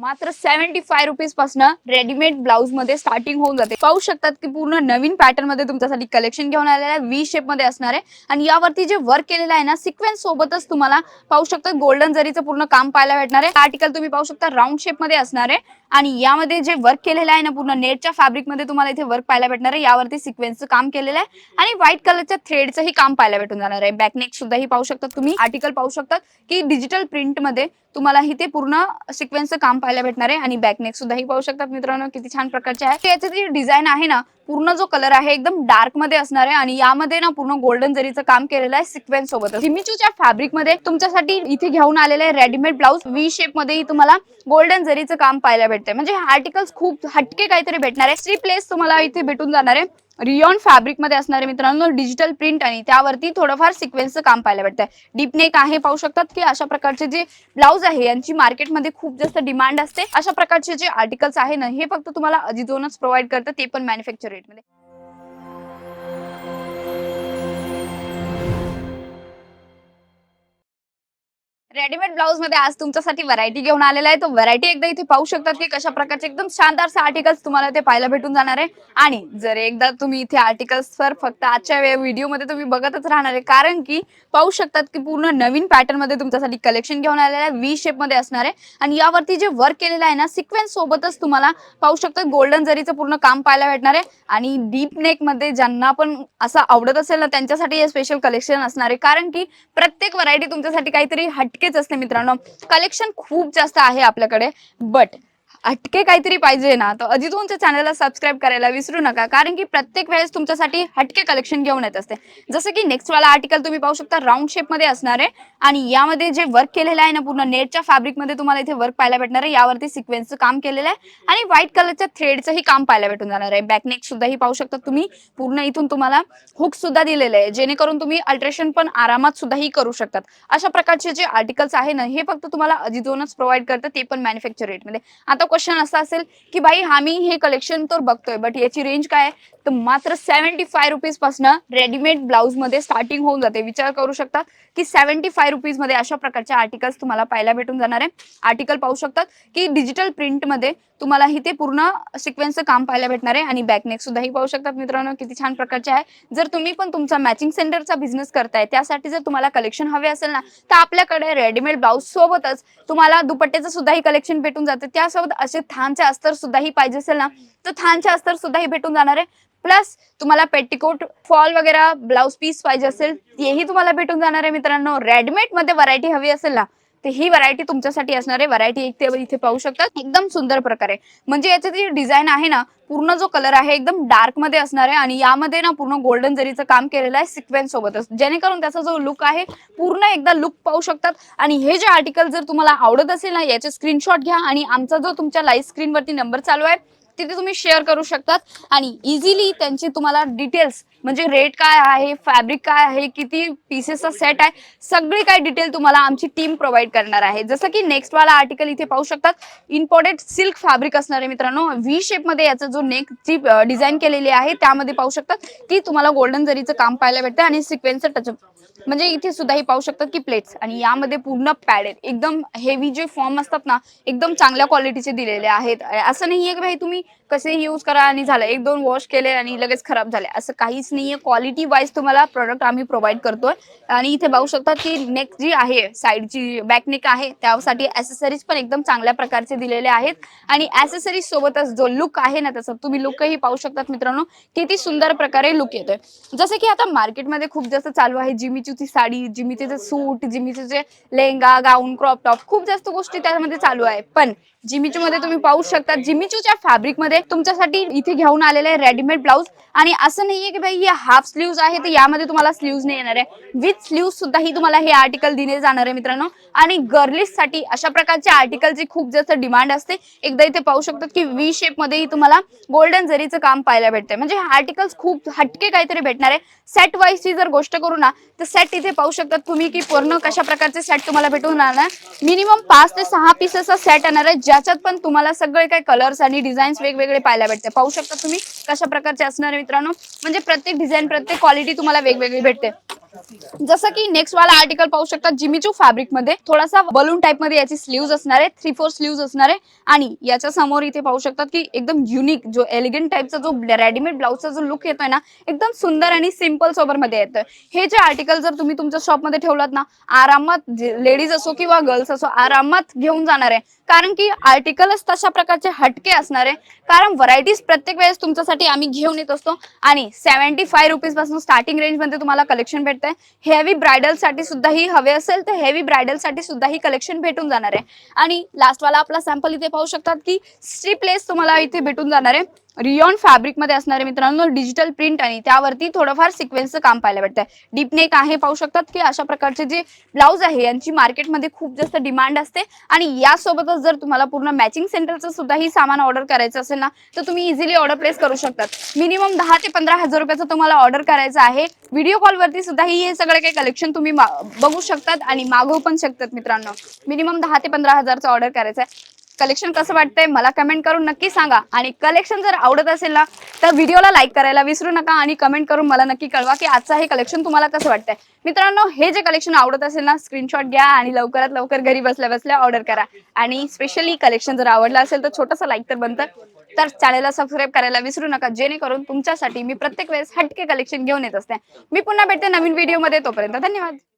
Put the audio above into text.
मात्र seventy five रुपीजपासून readymade ब्लाऊजमध्ये स्टार्टिंग होऊन जाते. पाहू शकतात की पूर्ण नवीन पॅटर्नमध्ये तुमच्यासाठी कलेक्शन घेऊन आलेलं आहे. व्ही शेपमध्ये असणार आहे. आणि यावरती जे वर्क केलेलं आहे ना सिक्वेन्स सोबतच तुम्हाला पाहू शकता गोल्डन जरीचं पूर्ण काम पाहायला भेटणार आहे. आर्टिकल तुम्ही पाहू शकता. राऊंड शेपमध्ये असणार आहे. आणि यामध्ये जे वर्क केलेलं आहे ना पूर्ण नेटच्या फॅब्रिकमध्ये तुम्हाला इथे वर्क पाहायला भेटणार आहे. यावरती सिक्वेन्सचं काम केलेलं आहे. आणि व्हाईट कलरच्या थ्रेडचंही काम पाहायला भेटून जाणार आहे. बॅकनेक सुद्धा ही पाहू शकता तुम्ही. आर्टिकल पाहू शकतात की डिजिटल प्रिंटमध्ये तुम्हाला इथे पूर्ण सिक्वेन्सचं काम पाहायला भेटणार आहे. आणि बॅकनेक सुद्धा ही पाहू शकतात मित्रांनो किती छान प्रकारचे आहे. याची जे डिझाईन आहे ना पूर्ण जो कलर आहे एकदम डार्कमध्ये असणार आहे आणि यामध्ये ना पूर्ण गोल्डन जरीचं काम केलेलं आहे सिक्वेन्स सोबत हिमिचूच्या फॅब्रिकमध्ये तुमच्यासाठी इथे घेऊन आलेले आहे रेडीमेड ब्लाऊज वी शेप मध्येही तुम्हाला गोल्डन जरीचं काम पाहायला भेटते म्हणजे आर्टिकल्स खूप हटके काहीतरी भेटणार आहे. स्लीपलेस तुम्हाला इथे भेटून जाणार आहे. रियॉन फॅब्रिकमध्ये असणारे मित्रांनो डिजिटल प्रिंट आणि त्यावरती थोडंफार सिक्वेन्सचं काम पाहायला भेटतंय. डीप नेक आहे पाहू शकतात की अशा प्रकारचे जे ब्लाऊज आहे यांची मार्केटमध्ये खूप जास्त डिमांड असते. अशा प्रकारचे जे आर्टिकल्स आहे ना हे फक्त तुम्हाला अजिजोनच प्रोव्हाइड करतात ते पण मॅन्युफॅक्चर रेटमध्ये रेडीमेड ब्लाऊजमध्ये आज तुमच्यासाठी व्हरायटी घेऊन आलेला आहे. तो व्हरायटी एकदा इथे पाहू शकतात की कशा प्रकारचे एकदम शानदार आर्टिकल्स तुम्हाला ते पाहायला भेटून जाणार आहे. आणि जर एकदा तुम्ही इथे आर्टिकल्स वर फक्त आजच्या व्हिडिओमध्ये तुम्ही बघतच राहणार आहे. कारण की पाहू शकतात की पूर्ण नवीन पॅटर्नमध्ये तुमच्यासाठी कलेक्शन घेऊन आलेलं आहे. व्ही शेपमध्ये असणार आहे. आणि यावरती जे वर्क केलेलं आहे ना सिक्वेन्स सोबतच तुम्हाला पाहू शकतात. गोल्डन जरीचं पूर्ण काम पाहायला भेटणार आहे. आणि डीप नेकमध्ये ज्यांना पण असं आवडत असेल ना त्यांच्यासाठी हे स्पेशल कलेक्शन असणार आहे. कारण की प्रत्येक व्हरायटी तुमच्यासाठी काहीतरी इतकेच असते मित्रांनो. कलेक्शन खूप जास्त आहे आपल्याकडे बट हटके काहीतरी पाहिजे ना तर अजितोनच्या चॅनलला सबस्क्राईब करायला विसरू नका. कारण की प्रत्येक वेळेस तुमच्यासाठी हटके कलेक्शन घेऊन येत असते. जसं की नेक्स्ट वाला आर्टिकल तुम्ही पाहू शकता राऊंड शेपमध्ये असणार आहे. आणि यामध्ये जे वर्क केलेलं आहे ना पूर्ण नेटच्या फॅब्रिकमध्ये तुम्हाला इथे वर्क पाहायला भेटणार आहे. यावरती सिक्वेन्सचं काम केलेलं आहे. आणि व्हाईट कलरच्या थ्रेडचंही काम पाहायला भेटून जाणार आहे. बॅकनेक सुद्धा ही पाहू शकता तुम्ही. पूर्ण इथून तुम्हाला हुक सुद्धा दिलेलं आहे. जेणेकरून तुम्ही अल्ट्रेशन पण आरामात सुद्धाही करू शकतात. अशा प्रकारचे जे आर्टिकल्स आहे ना हे फक्त तुम्हाला अजितोनच प्रोव्हाइड करतात. ते पण मॅन्युफॅक्चर रेटमध्ये आता क्वेश्चन असा असेल की भाई आम्ही हे कलेक्शन तर बघतोय बट याची रेंज काय आहे? तर मात्र सेव्हन्टी फाय रुपीजपासून रेडीमेड ब्लाऊजमध्ये स्टार्टिंग होऊन जाते. विचार करू शकता की सेव्हन्टी फाय रुपीजमध्ये अशा प्रकारचे आर्टिकल्स तुम्हाला पाहायला भेटून जाणार आहे. आर्टिकल पाहू शकतात की डिजिटल प्रिंटमध्ये तुम्हाला इथे पूर्ण सिक्वेन्सचं काम पाहायला भेटणार आहे आणि बॅकनेक सुद्धा ही पाहू शकतात मित्रांनो किती छान प्रकारचे आहे. जर तुम्ही पण तुमचा मॅचिंग सेंटरचा बिझनेस करताय त्यासाठी जर तुम्हाला कलेक्शन हवे असेल ना तर आपल्याकडे रेडीमेड ब्लाऊज सोबतच तुम्हाला दुपट्ट्याचं सुद्धा ही कलेक्शन भेटून जाते. त्यासोबत असे थानचे अस्तर सुद्धाही पाहिजे असेल ना तर थानचे अस्तर सुद्धाही भेटून जाणार आहे. प्लस तुम्हाला पेटिकोट फॉल वगैरे ब्लाऊज पीस पाहिजे असेल तेही तुम्हाला भेटून जाणार आहे मित्रांनो. रेडमेडमध्ये व्हरायटी हवी असेल ना तर ही व्हरायटी तुमच्यासाठी असणार आहे. व्हरायटी एक ते इथे पाहू शकतात एकदम सुंदर प्रकारे. म्हणजे याची जी डिझाईन आहे ना पूर्ण जो कलर आहे एकदम डार्कमध्ये असणार आहे आणि यामध्ये ना पूर्ण गोल्डन जरीचं काम केलेलं आहे सिक्वेन्स सोबतच. जेणेकरून त्याचा जो लुक आहे पूर्ण एकदा लुक पाहू शकतात. आणि हे जे आर्टिकल जर तुम्हाला आवडत असेल ना याचे स्क्रीनशॉट घ्या आणि आमचा जो तुमच्या लाईव्ह स्क्रीनवरती नंबर चालू आहे तिथे तुम्ही शेअर करू शकतात. आणि इझिली त्यांची तुम्हाला डिटेल्स म्हणजे रेट काय आहे फॅब्रिक काय आहे किती पीसेसचा सेट आहे सगळी काय डिटेल तुम्हाला आमची टीम प्रोव्हाइड करणार आहे. जसं की नेक्स्ट वाला आर्टिकल इथे पाहू शकतात. इम्पोर्टेड सिल्क फॅब्रिक असणार आहे मित्रांनो व्ही शेपमध्ये याचा जो नेक जी डिझाईन केलेली आहे त्यामध्ये पाहू शकतात. की तुम्हाला गोल्डन जरीचं काम पाहायला भेटतं आणि सिक्वेन्सचं टचअप म्हणजे इथे सुद्धाही पाहू शकतात की प्लेट्स आणि यामध्ये पूर्ण पॅडेड एकदम हेवी जे फॉर्म असतात ना एकदम चांगल्या क्वालिटीचे दिलेले आहेत. असं नाही आहे की भाई तुम्ही कसे यूज करा आणि झालं. एक दोन वॉश केले आणि लगेच खराब झाले. असं काहीच नाहीये. क्वालिटी वाईज तुम्हाला प्रोडक्ट आम्ही प्रोव्हाइड करतोय. आणि इथे पाहू शकता की नेक जी आहे साईडची बॅक नेक आहे त्यासाठी ऍसेसरीज पण एकदम चांगल्या प्रकारचे दिलेले आहेत. आणि ऍसेसरीज सोबतच जो लुक आहे ना त्याचा तुम्ही लुकही पाहू शकतात मित्रांनो किती सुंदर प्रकारे लुक येतोय. जसं की आता मार्केटमध्ये खूप जास्त चालू आहे. जिमीचूची साडी जिमीचे जे सूट जिमीचे जे लेहंगा गाऊन क्रॉप टॉप खूप जास्त गोष्टी त्यामध्ये चालू आहे. पण जिमीचू मध्ये तुम्ही पाहू शकता जिमीचूच्या फॅब्रिकमध्ये तुमच्यासाठी इथे घेऊन आलेले आहे रेडीमेड ब्लाऊज आणि असं नाहीये की भाई हे हाफ स्लीव्ज आहे तर यामध्ये तुम्हाला स्लीव्ज नाही येणार आहे. विथ स्लीव्ज सुद्धा ही तुम्हाला हे आर्टिकल दिले जाणार आहे मित्रांनो. आणि गर्लिससाठी अशा प्रकारचे आर्टिकलची खूप जास्त डिमांड असते एकदा इथे पाहू शकतात की व्ही शेप मध्येही तुम्हाला गोल्डन जरीचं काम पाहायला भेटतंय. म्हणजे आर्टिकल्स खूप हटके काहीतरी भेटणार आहे. सेट वाईजची जर गोष्ट करू ना तर सेट इथे पाहू शकतात तुम्ही की पूर्ण कशा प्रकारचे सेट तुम्हाला भेटून राहणार. मिनिमम पाच ते सहा पीसेसचा सेट येणार आहे ज्याच्यात पण तुम्हाला सगळे काही कलर्स आणि डिझाईन्स वेगवेगळे पाहायला भेटते. पाहू शकता तुम्ही कशा प्रकारचे असणार आहे मित्रांनो. म्हणजे प्रत्येक डिझाईन प्रत्येक क्वालिटी तुम्हाला वेगवेगळी भेटते. जसं की नेक्स्ट वाला आर्टिकल पाहू शकता जिमीचू फॅब्रिकमध्ये. थोडासा बलून टाइपमध्ये याची स्लीव्ह असणार आहे थ्री फोर स्लीव्ह असणार आहे. आणि याच्या समोर इथे पाहू शकतात की एकदम युनिक जो एलिगंट टाइपचा जो रेडीमेड ब्लाउजचा जो लुक येतोय ना एकदम सुंदर आणि सिंपल सोबरमध्ये येतोय. हे जे आर्टिकल जर तुम्ही तुमच्या शॉपमध्ये ठेवलात ना आरामात लेडीज असो किंवा गर्ल्स असो आरामात घेऊन जाणार आहे. कारण की आर्टिकलच तशा प्रकारचे हटके असणार. आहे कारण व्हरायटीज प्रत्येक वेळेस तुमच्यासाठी आम्ही घेऊन येत असतो. आणि सेव्हन्टी फाय रुपीजपासून स्टार्टिंग रेंजमध्ये तुम्हाला कलेक्शन भेटतंय. हेवी ब्रायडलसाठी सुद्धाही सुद्धा ही हवे असेल तर हेवी ब्रायडलसाठी सुद्धाही सुद्धा ही कलेक्शन भेटून जाणार आहे. आणि लास्टवाला आपला सॅम्पल इथे पाहू शकतात की स्ट्रीपलेस तुम्हाला इथे भेटून जाणार आहे. रियॉन फॅब्रिकमध्ये असणारे मित्रांनो डिजिटल प्रिंट आणि त्यावरती थोडंफार सिक्वेन्सचं काम पाहायला भेटतंय. डीप नेक आहे पाहू शकतात की अशा प्रकारचे जे ब्लाऊज आहे यांची मार्केटमध्ये खूप जास्त डिमांड असते. आणि यासोबतच जर तुम्हाला पूर्ण मॅचिंग सेंटरचं सुद्धा ही सामान ऑर्डर करायचं असेल ना तर तुम्ही इझिली ऑर्डर प्लेस करू शकतात. मिनिमम दहा ते पंधरा हजार रुपयाचं तुम्हाला ऑर्डर करायचं आहे. व्हिडिओ कॉलवरती सुद्धा ही हे सगळे काही कलेक्शन तुम्ही बघू शकतात आणि मागवू पण शकतात मित्रांनो. मिनिमम दहा ते पंधरा हजारचं ऑर्डर करायचं आहे. कलेक्शन कसं वाटतंय मला कमेंट करून नक्की सांगा. आणि कलेक्शन जर आवडत असेल ना तर व्हिडिओला लाईक करायला विसरू नका आणि कमेंट करून मला नक्की कळवा की आजचं हे कलेक्शन तुम्हाला कसं वाटतंय. मित्रांनो हे जे कलेक्शन आवडत असेल ना स्क्रीनशॉट घ्या आणि लवकरात लवकर घरी बसल्या बसल्या ऑर्डर करा. आणि स्पेशली कलेक्शन जर आवडलं असेल तर छोटंसं लाईक तर बनतं. तर चॅनेलला सबस्क्राईब करायला विसरू नका. जेणेकरून तुमच्यासाठी मी प्रत्येक वेळेस हटके कलेक्शन घेऊन येत असते. मी पुन्हा भेटते नवीन व्हिडिओमध्ये तोपर्यंत धन्यवाद.